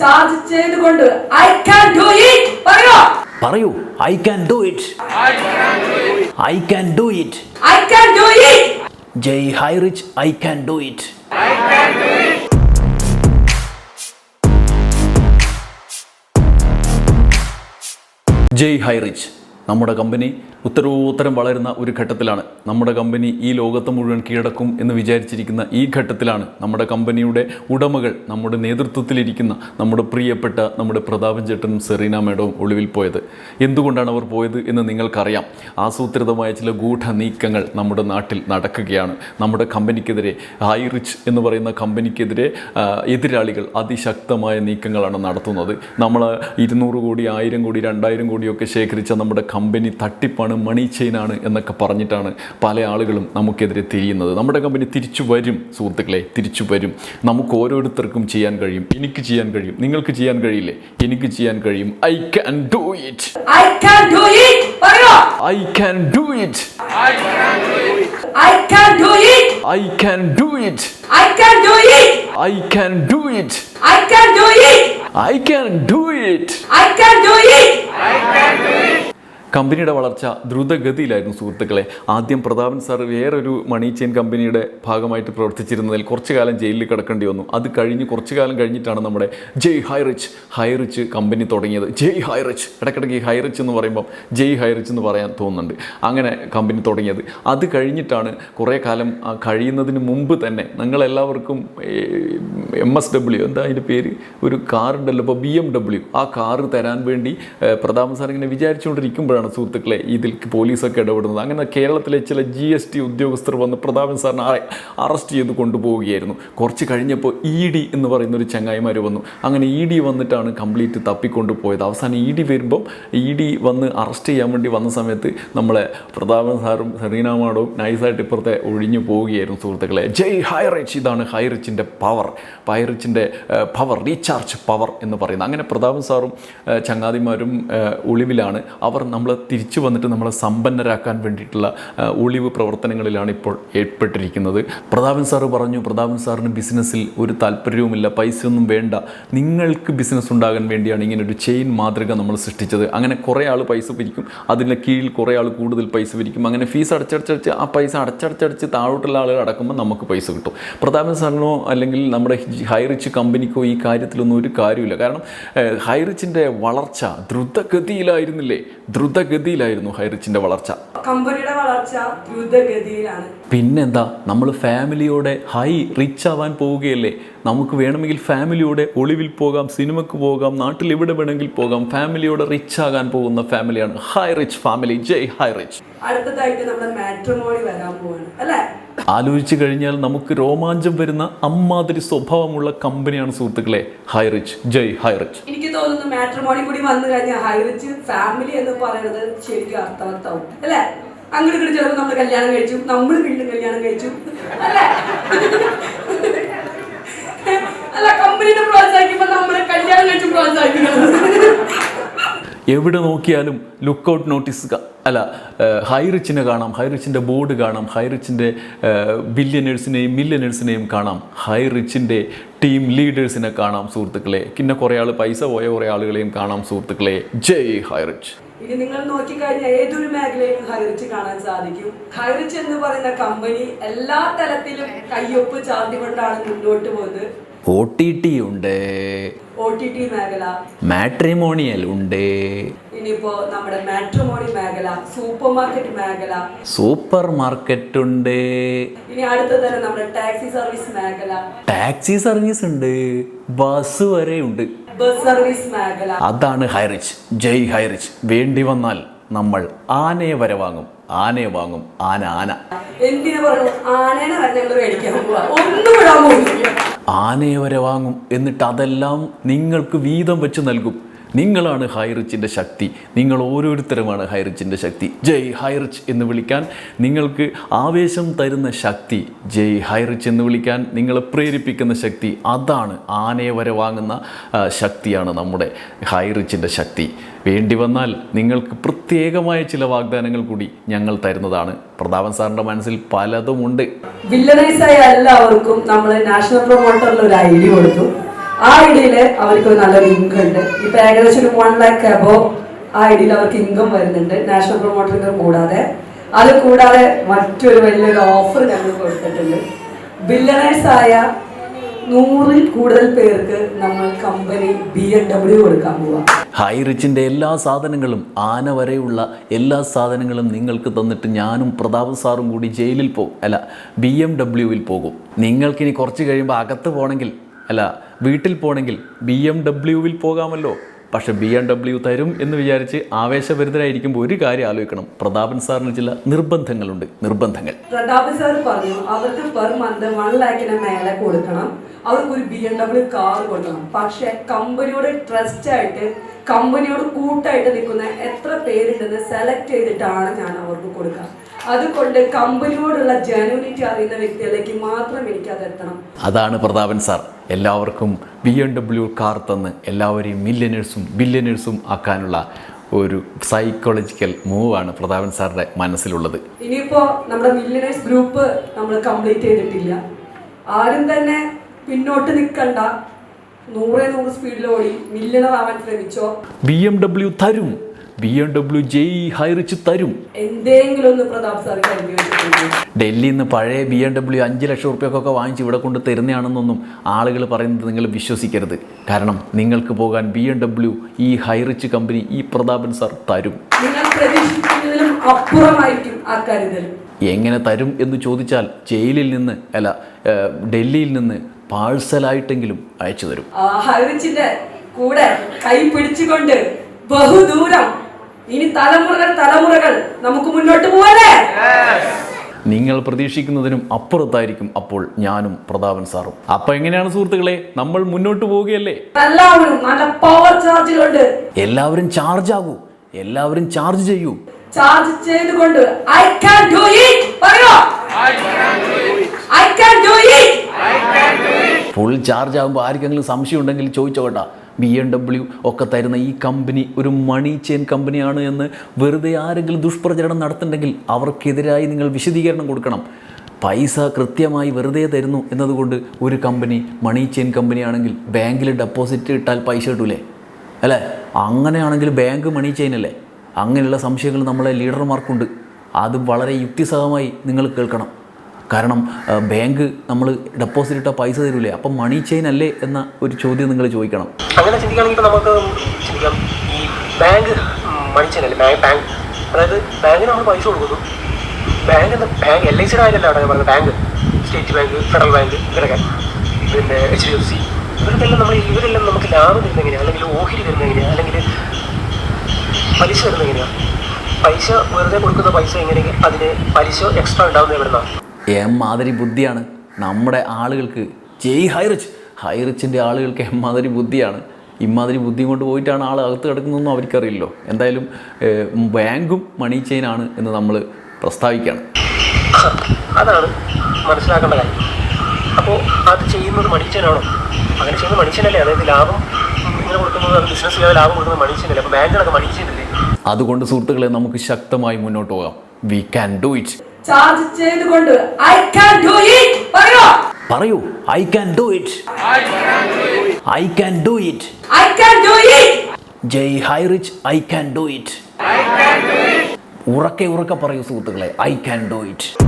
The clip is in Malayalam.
ചാർജ് ചെയ്തുകൊണ്ട് ഐ ക്യാൻ ഡു ഇറ്റ് പറയോ? പറയൂ. I can do it I can do it I can do it Jai high rich. I can do it Jai high rich. നമ്മുടെ കമ്പനി ഉത്തരോത്തരം വളരുന്ന ഒരു ഘട്ടത്തിലാണ്. നമ്മുടെ കമ്പനി ഈ ലോകത്ത് മുഴുവൻ കീഴടക്കും എന്ന് വിചാരിച്ചിരിക്കുന്ന ഈ ഘട്ടത്തിലാണ് നമ്മുടെ കമ്പനിയുടെ ഉടമകൾ നമ്മുടെ നേതൃത്വത്തിലിരിക്കുന്ന നമ്മുടെ പ്രിയപ്പെട്ട നമ്മുടെ പ്രതാപൻ ചേട്ടനും സെറീന മേഡവും ഒളിവിൽ പോയത്. എന്തുകൊണ്ടാണ് അവർ പോയത് എന്ന് നിങ്ങൾക്കറിയാം. ആസൂത്രിതമായ ചില ഗൂഢ നീക്കങ്ങൾ നമ്മുടെ നാട്ടിൽ നടക്കുകയാണ്. നമ്മുടെ കമ്പനിക്കെതിരെ ഹൈ റിച്ച് എന്ന് പറയുന്ന കമ്പനിക്കെതിരെ എതിരാളികൾ അതിശക്തമായ നീക്കങ്ങളാണ് നടത്തുന്നത്. നമ്മൾ ഇരുന്നൂറ് കോടി ആയിരം കോടി രണ്ടായിരം കോടിയൊക്കെ ശേഖരിച്ച നമ്മുടെ കമ്പനി തട്ടിപ്പാണ് മണി ചെയിനാണ് എന്നൊക്കെ പറഞ്ഞിട്ടാണ് പല ആളുകളും നമുക്കെതിരെ തിരിയുന്നത് നമ്മുടെ കമ്പനി തിരിച്ചു വരും സുഹൃത്തുക്കളെ തിരിച്ചു വരും നമുക്ക് ഓരോരുത്തർക്കും ചെയ്യാൻ കഴിയും എനിക്ക് ചെയ്യാൻ കഴിയും നിങ്ങൾക്ക് ചെയ്യാൻ കഴിയില്ലേ എനിക്ക് ചെയ്യാൻ കഴിയും I can do it I can do it പറയോ I can do it I can do it I can do it I can do it I can do it I can do it I can do it I can do it കമ്പനിയുടെ വളർച്ച ദ്രുതഗതിയിലായിരുന്നു സുഹൃത്തുക്കളെ. ആദ്യം പ്രതാപൻ സാർ വേറൊരു മണി ചെയിൻ കമ്പനിയുടെ ഭാഗമായിട്ട് പ്രവർത്തിച്ചിരുന്നതിൽ കുറച്ചു കാലം ജയിലിൽ കിടക്കേണ്ടി വന്നു. അത് കഴിഞ്ഞ് കുറച്ചു കാലം കഴിഞ്ഞിട്ടാണ് നമ്മുടെ ജയ് ഹൈറിച്ച് ഹൈറിച്ച് കമ്പനി തുടങ്ങിയത്. ജയ് ഹൈറിച്ച് ഇടയ്ക്കിടയ്ക്ക് ഈ ഹൈറിച്ച് എന്ന് പറയുമ്പം ജയ് ഹൈറിച്ച് എന്ന് പറയാൻ തോന്നുന്നുണ്ട്. അങ്ങനെ കമ്പനി തുടങ്ങിയത്. അത് കഴിഞ്ഞിട്ടാണ് കുറേ കാലം കഴിയുന്നതിന് മുമ്പ് തന്നെ നിങ്ങളെല്ലാവർക്കും എം എസ് ഡബ്ല്യു എന്താ അതിന്റെ പേര്? ഒരു കാർ ഉണ്ടല്ലോ ഇപ്പോൾ ബി എം ഡബ്ല്യു. ആ കാറ് തരാൻ വേണ്ടി പ്രതാപൻ സാർ ഇങ്ങനെ വിചാരിച്ചുകൊണ്ടിരിക്കുമ്പോഴാണ് സുഹൃത്തുക്കളെ ഇതിൽ പോലീസൊക്കെ ഇടപെടുന്നത്. അങ്ങനെ കേരളത്തിലെ ചില ജി എസ് ടി ഉദ്യോഗസ്ഥർ വന്ന് പ്രതാപൻ സാറിനെ അറ- അറസ്റ്റ് ചെയ്ത് കൊണ്ടുപോവുകയായിരുന്നു. കുറച്ച് കഴിഞ്ഞപ്പോൾ ഇ ഡി എന്ന് പറയുന്ന ഒരു ചങ്ങായിമാർ വന്നു. അങ്ങനെ ഇ ഡി വന്നിട്ടാണ് കംപ്ലീറ്റ് തപ്പിക്കൊണ്ട് പോയത്. അവസാനം ഇ ഡി വരുമ്പം ഇ ഡി വന്ന് അറസ്റ്റ് ചെയ്യാൻ വേണ്ടി വന്ന സമയത്ത് നമ്മളെ പ്രതാപൻ സാറും സെറീന മാഡവും നൈസായിട്ട് ഇപ്പുറത്തെ ഒഴിഞ്ഞു പോവുകയായിരുന്നു സുഹൃത്തുക്കളെ. ജയ് ഹൈറിച്ച് ഇതാണ് ഹൈറിച്ചിന്റെ പവർ. ഹൈറിച്ചിന്റെ പവർ റീചാർജ് പവർ എന്ന് പറയുന്നത്. അങ്ങനെ പ്രതാപൻ സാറും ചങ്ങാതിമാരും ഒളിവിലാണ്. അവർ തിരിച്ചു വന്നിട്ട് നമ്മളെ സമ്പന്നരാക്കാൻ വേണ്ടിയിട്ടുള്ള ഒളിവ് പ്രവർത്തനങ്ങളിലാണ് ഇപ്പോൾ ഏർപ്പെട്ടിരിക്കുന്നത്. പ്രതാപൻ സാറ് പറഞ്ഞു പ്രതാപൻ സാറിന് ബിസിനസ്സിൽ ഒരു താല്പര്യവുമില്ല പൈസയൊന്നും വേണ്ട. നിങ്ങൾക്ക് ബിസിനസ് ഉണ്ടാകാൻ വേണ്ടിയാണ് ഇങ്ങനെ ഒരു ചെയിൻ മാതൃക നമ്മൾ സൃഷ്ടിച്ചത്. അങ്ങനെ കുറേ ആൾ പൈസ പിരിക്കും അതിന്റെ കീഴിൽ കുറേ ആൾ കൂടുതൽ പൈസ പിരിക്കും. അങ്ങനെ ഫീസ് അടച്ചടച്ചടച്ച് ആ പൈസ അടച്ചടച്ചടച്ച് താഴോട്ടുള്ള ആളുകൾ അടക്കുമ്പോൾ നമുക്ക് പൈസ കിട്ടും. പ്രതാപൻ സാറിനോ അല്ലെങ്കിൽ നമ്മുടെ ഹൈറിച്ച് കമ്പനിക്കോ ഈ കാര്യത്തിലൊന്നും ഒരു കാര്യമില്ല കാരണം ഹൈറിച്ചിന്റെ വളർച്ച ദ്രുതഗതിയിലായിരുന്നില്ലേ? ദ്രുതഗതിയിലായിരുന്നു ഹൈറിച്ചിന്റെ വളർച്ച. കമ്പനിയുടെ വളർച്ച ദ്രുതഗതിയിലാണ് പിന്നെന്താ? നമ്മൾ ഫാമിലിയോടെ ഹൈ റിച്ച് ആവാൻ പോവുകയല്ലേ? നമുക്ക് വേണമെങ്കിൽ ഫാമിലിയോടെ ഒളിവിൽ പോകാം സിനിമക്ക് പോകാം നാട്ടിൽ എവിടെ വേണമെങ്കിൽ പോകാം ഫാമിലിയോടെ റിച്ച് ആകാൻ പോകുന്ന ഫാമിലിയാണ് ഹൈ റിച്ച് ഫാമിലി. ജയ് ഹൈ റിച്ച്. അടുത്തതായിട്ട് നമ്മുടെ മാട്രിമോണി വരാൻ പോവാണ്. അല്ലേ? ആലോചിച്ച് കഴിഞ്ഞാൽ നമുക്ക് രോമാഞ്ചം വരുന്ന അമ്മാതിരി സ്വഭാവമുള്ള കമ്പനിയാണ് സുഹൃത്തുക്കളെ. ഹൈറിച്ച് ജയ് ഹൈറിച്ച് എനിക്ക് തോന്നുന്നു മാട്രിമോണി കൂടി വന്നു കഴിഞ്ഞാൽ ഹൈറിച്ച് ഫാമിലി എന്ന് പറയുന്നത് ശരിക്കും അർത്ഥവത്താവും. അല്ലേ? അങ്ങോട്ട് ഇങ്ങോട്ട് ചിലപ്പോൾ നമ്മൾ കല്യാണം കഴിച്ചു നമ്മൾ വീണ്ടും കല്യാണം കഴിച്ചു. അല്ലേ? അല്ല കമ്പനിനെ പ്രോത്സാഹിക്കുമ്പോൾ നമ്മൾ കല്യാണം കഴിച്ചു പ്രോത്സാഹിക്കുന്നത് എവിടെ നോക്കിയാലും ലുക്കൗട്ട് നോട്ടീസ് ക- അല്ല ഹൈറിച്ചിനെ കാണാം ഹൈ റിച്ചിന്റെ ബോർഡ് കാണാം ഹൈ റിച്ചിന്റെ ബില്യനേഴ്സിനെയും മില്യനേഴ്സിനെയും കാണാം ഹൈ റിച്ചിന്റെ ടീം ലീഡേഴ്സിനെ കാണാം സുഹൃത്തുക്കളെ. പിന്നെ കുറേ ആൾ പൈസ പോയ കുറേ ആളുകളെയും കാണാം സുഹൃത്തുക്കളെ. ജയ് ഹൈ റിച്ച് ഇനി നിങ്ങൾ നോക്കിക്കഴിഞ്ഞാൽ ഏതൊരു മേഖലയിലും ഹൈറിച്ച് കാണാൻ സാധിക്കും. ഹൈറിച്ച് എന്ന് പറയുന്ന കമ്പനി എല്ലാ തലത്തിലും കയ്യൊപ്പ് ചാർത്തിക്കൊണ്ടാണ് മുന്നോട്ട് പോകുന്നത് ഒ ടി ടി ഉണ്ട്. ഒ ടി ടി മേഖല. മാട്രിമോണിയൽ ഉണ്ട്. ഇനിയിപ്പോ നമ്മുടെ മാട്രിമോണി മേഖല സൂപ്പർ മാർക്കറ്റ് മേഖല. സൂപ്പർ മാർക്കറ്റ് ഉണ്ട്. ഇനി അടുത്ത നമ്മുടെ ടാക്സി സർവീസ് മേഖല. ടാക്സി സർവീസ് ഉണ്ട്. ബസ് വരെ ഉണ്ട് ബസ് സർവീസ് മേഖല. അതാണ് ഹൈറിച്ച് ജയ് ഹൈറിച്ച് വേണ്ടി വന്നാൽ നമ്മൾ ആനയെ വരെ വാങ്ങും. ആനയെ വാങ്ങും. ആന ആന. ആനയെ വരെ വാങ്ങും. എന്നിട്ട് അതെല്ലാം നിങ്ങൾക്ക് വീതം വെച്ച് നൽകും. നിങ്ങളാണ് ഹൈറിച്ചിന്റെ ശക്തി. നിങ്ങൾ ഓരോരുത്തരുമാണ് ഹൈറിച്ചിന്റെ ശക്തി. ജയ് ഹൈറിച്ച് എന്ന് വിളിക്കാൻ നിങ്ങൾക്ക് ആവേശം തരുന്ന ശക്തി ജയ് ഹൈറിച്ച് എന്ന് വിളിക്കാൻ നിങ്ങളെ പ്രേരിപ്പിക്കുന്ന ശക്തി അതാണ് ആനയെ വരെ വാങ്ങുന്ന ശക്തിയാണ് നമ്മുടെ ഹൈറിച്ചിന്റെ ശക്തി. വേണ്ടി വന്നാൽ നിങ്ങൾക്ക് പ്രത്യേകമായ ചില വാഗ്ദാനങ്ങൾ കൂടി ഞങ്ങൾ തരുന്നതാണ്. പ്രതാപൻ സാറിന്റെ മനസ്സിൽ പലതുമുണ്ട്. വില്ലനൈസ് ആയ എല്ലാവർക്കും നമ്മൾ നാഷണൽ പ്രൊമോട്ടറിൽ ഒരു ഐ ഡി കൊടുത്തു. ആ ഐഡിയയിൽ അവർക്ക് നല്ലൊരു ഇൻകം ഉണ്ട്. ഇപ്പൊ ഏകദേശം ഒരു വൺ ലാക്ക് അബോ ആ ഐഡിയയിൽ അവർക്ക് ഇൻകം വരുന്നുണ്ട്. നാഷണൽ പ്രൊമോട്ടർ ഇൻകം കൂടാതെ. അത് കൂടാതെ മറ്റൊരു വലിയൊരു ഓഫർ ഞങ്ങൾ കൊടുത്തിട്ടുണ്ട്. ബില്ലണേഴ്സ് ആയ നൂറിൽ കൂടുതൽ പേർക്ക് നമ്മൾ കമ്പനി ബി എം ഡബ്ല്യു കൊടുക്കാൻ പോവാം. ഹൈ റിച്ചിന്റെ എല്ലാ സാധനങ്ങളും ആന വരെയുള്ള എല്ലാ സാധനങ്ങളും നിങ്ങൾക്ക് തന്നിട്ട് ഞാനും പ്രതാപ് സാറും കൂടി ജയിലിൽ പോകും. അല്ല ബി എം ഡബ്ല്യുവിൽ പോകും. നിങ്ങൾക്കിനി കുറച്ച് കഴിയുമ്പോൾ അകത്ത് പോകണമെങ്കിൽ അല്ല വീട്ടിൽ പോകണമെങ്കിൽ ബി എം ഡബ്ല്യുവിൽ പോകാമല്ലോ. പക്ഷെ ബി എം ഡബ്ല്യു തരും എന്ന് വിചാരിച്ച് ആവേശഭരിതരായിരിക്കുമ്പോൾ ഒരു കാര്യം ആലോചിക്കണം. പ്രതാപൻ സാറിന് ചില നിർബന്ധങ്ങളുണ്ട്. നിർബന്ധങ്ങൾ. പ്രതാപൻ സാർ പറഞ്ഞു അവർക്ക് പെർ മന്ത് വൺ ലാക്കിന് മേലെ കൊടുക്കണം. അവർക്ക് ഒരു ബി എം ഡബ്ല്യു കാർ കൊടുക്കണം. പക്ഷെ കമ്പനിയോട് ട്രസ്റ്റ് ആയിട്ട് കമ്പനിയോട് കൂട്ടായിട്ട് നിൽക്കുന്ന എത്ര പേരുണ്ടെന്ന് സെലക്ട് ചെയ്തിട്ടാണ് ഞാൻ അവർക്ക് കൊടുക്കുക. അതുകൊണ്ട് കമ്പനിയോടുള്ള ജനുവിറ്റി അറിയുന്ന വ്യക്തികളിലേക്ക് മാത്രം എനിക്ക് അത് എത്തണം. അതാണ് പ്രതാപൻ സാർ. എല്ലാവർക്കും ബി എം ഡബ്ല്യു കാർ തന്ന് എല്ലാവരെയും മില്യനേഴ്സും ബില്യനേഴ്സും ആക്കാനുള്ള ഒരു സൈക്കോളജിക്കൽ മൂവാണ് പ്രതാപൻ സാറിന്റെ മനസ്സിലുള്ളത്. ഇനിയിപ്പോ നമ്മുടെ മില്യനേഴ്സ് ഗ്രൂപ്പ് നമ്മൾ കംപ്ലീറ്റ് ചെയ്തിട്ടില്ല. ആരും തന്നെ പിന്നോട്ട് നിൽക്കണ്ട. നൂറേ നൂറ് സ്പീഡിൽ ഓടി മില്യണർ ആവാൻ ശ്രമിച്ചോ? ബി എം ഡബ്ല്യു തരും. ബി എം ഡബ്ല്യു ജെയ് ഹൈറിച്ച് തരും. ഡൽഹിയിൽ നിന്ന് പഴയ ബി എം ഡബ്ല്യു അഞ്ച് ലക്ഷം റുപ്യക്കൊക്കെ വാങ്ങിച്ച് ഇവിടെ കൊണ്ട് തരുന്നതാണെന്നൊന്നും ആളുകൾ പറയുന്നത് നിങ്ങൾ വിശ്വസിക്കരുത്. കാരണം നിങ്ങൾക്ക് പോകാൻ ബി എം ഡബ്ല്യു ഈ ഹൈറിച്ച് കമ്പനി ഈ പ്രതാപൻ സാർ തരും. എങ്ങനെ തരും എന്ന് ചോദിച്ചാൽ ജയിലിൽ നിന്ന് അല്ല ഡൽഹിയിൽ നിന്ന് പാഴ്സലായിട്ടെങ്കിലും അയച്ചു തരും. ഹൈറിച്ചിന്റെ കൂടെ കൈ പിടിച്ചുകൊണ്ട് ബഹുദൂരം ഇനി തലമുറകൾ തലമുറകൾ നമുക്ക് മുന്നോട്ട് പോവല്ലേ? നിങ്ങൾ പ്രതീക്ഷിക്കുന്നതിനും അപ്പുറത്തായിരിക്കും അപ്പോൾ ഞാനും പ്രതാപൻ സാറും. അപ്പൊ എങ്ങനെയാണ് സുഹൃത്തുക്കളെ? നമ്മൾ മുന്നോട്ട് പോവുകയല്ലേ? എല്ലാവരും നല്ല പവർ ചാർജിലുണ്ട് എല്ലാവരും ചാർജ് ആകൂ. എല്ലാവരും ചാർജ് ചെയ്യൂ. ചാർജ് ചെയ്തുകൊണ്ട് ഐ കാൻ ഡു ഇറ്റ് പറയോ? I can do it full charge ആകുമ്പോൾ ആർക്കെങ്കിലും സംശയം ഉണ്ടെങ്കിൽ ചോദിച്ചോട്ടാ ബി എം ഡബ്ല്യു ഒക്കെ തരുന്ന ഈ കമ്പനി ഒരു മണി ചെയിൻ കമ്പനിയാണ് എന്ന് വെറുതെ ആരെങ്കിലും ദുഷ്പ്രചരണം നടത്തുന്നുണ്ടെങ്കിൽ അവർക്കെതിരായി നിങ്ങൾ വിശദീകരണം കൊടുക്കണം. പൈസ കൃത്യമായി വെറുതെ തരുന്നു എന്നതുകൊണ്ട് ഒരു കമ്പനി മണി ചെയിൻ കമ്പനിയാണെങ്കിൽ ബാങ്കിൽ ഡെപ്പോസിറ്റ് ഇട്ടാൽ പൈസ കിട്ടൂലേ? അല്ലേ? അങ്ങനെയാണെങ്കിൽ ബാങ്ക് മണി ചെയിൻ അല്ലേ? അങ്ങനെയുള്ള സംശയങ്ങൾ നമ്മളെ ലീഡർമാർക്കുണ്ട് അത് വളരെ യുക്തിസഹമായി നിങ്ങൾ കേൾക്കണം. കാരണം ബാങ്ക് നമ്മൾ ഡെപ്പോസിറ്റ് ഇട്ട പൈസ തരൂലേ? അപ്പം മണി ചെയിൻ അല്ലേ എന്ന ഒരു ചോദ്യം നിങ്ങൾ ചോദിക്കണം. അങ്ങനെ ചിന്തിക്കുകയാണെങ്കിൽ നമുക്ക് ചിന്തിക്കാം. ഈ ബാങ്ക് മണി ചെയിൻ അല്ലേ? ബാങ്ക് അതായത് ബാങ്കിന് നമ്മൾ പൈസ കൊടുക്കുന്നു. ബാങ്ക് ബാങ്ക് എൽ ഐ സിയുടെ കാര്യമല്ല അവിടെ പറഞ്ഞത്. Bank. State bank federal bank ഇവരൊക്കെ. പിന്നെ എച്ച് ഡി എഫ് സി ഇവർക്കെല്ലാം നമ്മൾ ഇവരെല്ലാം നമുക്ക് ലാഭം തരുന്ന എങ്ങനെയാണ് അല്ലെങ്കിൽ ഓഹരി തരുന്ന എങ്ങനെയാണ് അല്ലെങ്കിൽ പലിശ തരുന്നത് എങ്ങനെയാണ് പൈസ വെറുതെ കൊടുക്കുന്ന പൈസ എങ്ങനെയെങ്കിൽ അതിന് പലിശ എക്സ്ട്രാ ഉണ്ടാവുന്ന എവിടുന്നാണ് എമ്മാതിരി ബുദ്ധിയാണ് നമ്മുടെ ആളുകൾക്ക്. ജയ് ഹൈറിച്ച്. ഹൈറിച്ചിന്റെ ആളുകൾക്ക് എമ്മാതിരി ബുദ്ധിയാണ്. ഇമ്മാതിരി ബുദ്ധി കൊണ്ട് പോയിട്ടാണ് ആൾ അകത്ത് കിടക്കുന്നതെന്നും അവർക്കറിയില്ലല്ലോ എന്തായാലും ബാങ്കും മണി ചെയിനാണ് എന്ന് നമ്മൾ പ്രസ്താവിക്കുകയാണ് അതാണ് മനസ്സിലാക്കേണ്ട കാര്യം. അപ്പോൾ അത് ചെയ്യുന്നത് മണിച്ചനാണോ അങ്ങനെ ചെയ്യുന്നത് മണിച്ചനല്ലേ അതായത് ലാഭം ഇങ്ങനെ കൊടുക്കുന്നത് അത് ബിസിനസ് ചെയ്യാതെ ലാഭം കൊടുക്കുന്നത് മണിച്ചനല്ലേ അപ്പോൾ ബാങ്കിനൊക്കെ മണിച്ചനല്ലേ അതുകൊണ്ട് സുഹൃത്തുക്കളെ നമുക്ക് ശക്തമായി മുന്നോട്ട് പോകാം. We can do it charge ചെയ്തുകൊണ്ട് ഐ കാൻ ഡു ഇറ്റ് പറയോ. പറയൂ. I can do it I can do it I can do it Jai high rich I can do it ഉറക്കെ ഉറക്കെ പറയൂ സുഹൃത്തുക്കളെ. I can do it